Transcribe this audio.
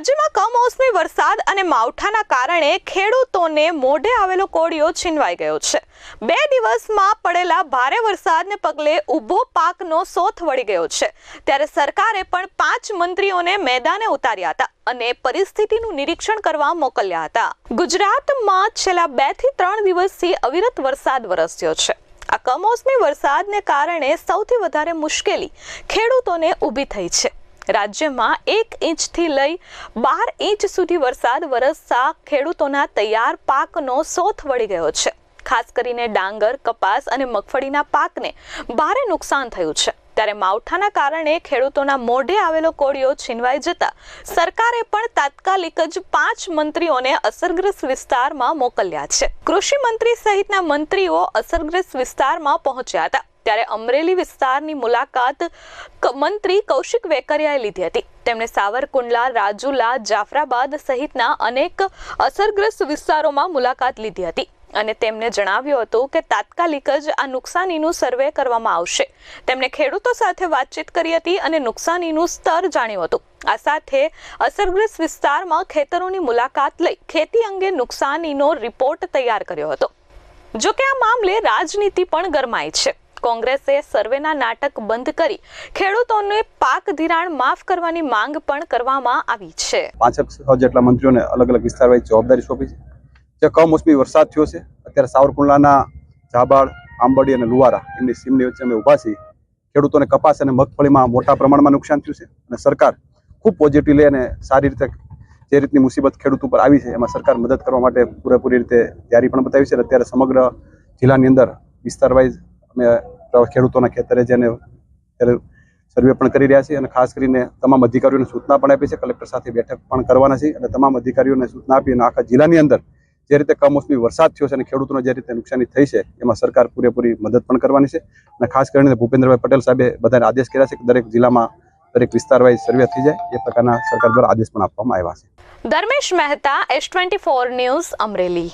રાજ્યમાં કમોસમી વરસાદ અને માવઠાના કારણે ખેડૂતોને મોઢે આવેલો કોળિયો છીનવાઈ ગયો છે. બે દિવસમાં પડેલા ભારે વરસાદને પગલે ઊભો પાકનો સોથ વળી ગયો છે. ત્યારે સરકારે પણ પાંચ મંત્રીઓને મેદાને ઉતાર્યા હતા અને પરિસ્થિતિનું નિરીક્ષણ કરવા મોકલ્યા હતા. ગુજરાતમાં છેલ્લા બેથી ત્રણ દિવસથી અવિરત વરસાદ વરસ્યો છે. આ કમોસમી વરસાદને કારણે સૌથી વધારે મુશ્કેલી ખેડૂતોને ઊભી થઈ છે. રાજ્યમાં એક ઇંચથી લઈ બાર ઇંચ સુધી વરસાદ વરસતા ખેડૂતોના તૈયાર પાકનો સોથ વળી ગયો છે. ખાસ કરીને ડાંગર, કપાસ અને મગફળીના પાકને ભારે નુકસાન થયું છે. ત્યારે માવઠાના કારણે ખેડૂતોના મોઢે આવેલો કોળિયો છીનવાઈ જતા સરકારે પણ તાત્કાલિક જ પાંચ મંત્રીઓને અસરગ્રસ્ત વિસ્તારમાં મોકલ્યા છે. કૃષિ મંત્રી સહિતના મંત્રીઓ અસરગ્રસ્ત વિસ્તારમાં પહોંચ્યા હતા. ત્યારે અમરેલી વિસ્તારની મુલાકાત મંત્રી કૌશિક વેકરિયાએ લીધી હતી. તેમણે સાવરકુંડલા, રાજુલા, જાફરાબાદ સહિતના અનેક અસરગ્રસ્ત વિસ્તારોમાં મુલાકાત લીધી હતી અને તેમને જણાવ્યું હતું કે તાત્કાલિક જ આ નુકસાનીનું સર્વે કરવામાં આવશે. તેમણે ખેડૂતો સાથે વાતચીત કરી હતી અને નુકસાનીનું સ્તર જાણ્યું હતું. આ સાથે અસરગ્રસ્ત વિસ્તારમાં ખેતરોની મુલાકાત લઈ ખેતી અંગે નુકસાનીનો રિપોર્ટ તૈયાર કર્યો હતો. જોકે આ મામલે રાજનીતિ પણ ગરમાઈ છે. કોંગ્રેસે સર્વેના નાટક બંધ કરી ખેડૂતોને પાક ધિરાણ માફ કરવાની માંગ પણ કરવામાં આવી છે. પાંચક છ જેટલા મંત્રીઓને અલગ અલગ વિસ્તારવાળી જવાબદારી સોંપી છે. જે કમોસમી વરસાદ થયો છે, અત્યારે સાવરકુંડલાના જાબાળ આંબડી અને લુવારા એમની સીમની વચ્ચે અમે ઊભા છીએ. ખેડૂતોને કપાસ અને મગફળીમાં મોટા પ્રમાણમાં નુકસાન થયું છે અને સરકાર ખૂબ પોઝિટિવ લે અને સારી રીતે જે રીતની મુસીબત ખેડૂત ઉપર આવી છે, એમાં સરકાર મદદ કરવા માટે પૂરેપૂરી રીતે તૈયારી પણ બતાવી છે અત્યારે સમગ્ર જિલ્લાની અંદર વિસ્તાર વાઇઝ અમે ખેડૂતોના ખેતરે જઈને સર્વે પણ કરી રહ્યા છીએ અને ખાસ કરીને તમામ અધિકારીઓને સૂચના પણ આપી છે. કલેક્ટર સાથે બેઠક પણ કરવાના છે અને તમામ અધિકારીઓને સૂચના આપી અને આખા જિલ્લાની અંદર જે રીતે કમોસમી વરસાદ થયો છે અને ખેડૂતોને જે રીતે નુકસાની થઈ છે, એમાં સરકાર પૂરેપૂરી મદદ પણ કરવાની છે. અને ખાસ કરીને ભૂપેન્દ્રભાઈ પટેલ સાહેબે બધાને આદેશ કર્યા છે કે દરેક જિલ્લામાં દરેક વિસ્તાર વાઇઝ સર્વે થઈ જાય. એ પ્રકારના સરકાર દ્વારા આદેશ પણ આપવામાં આવ્યા છે. Dharmesh Mehta S twenty news Amreli.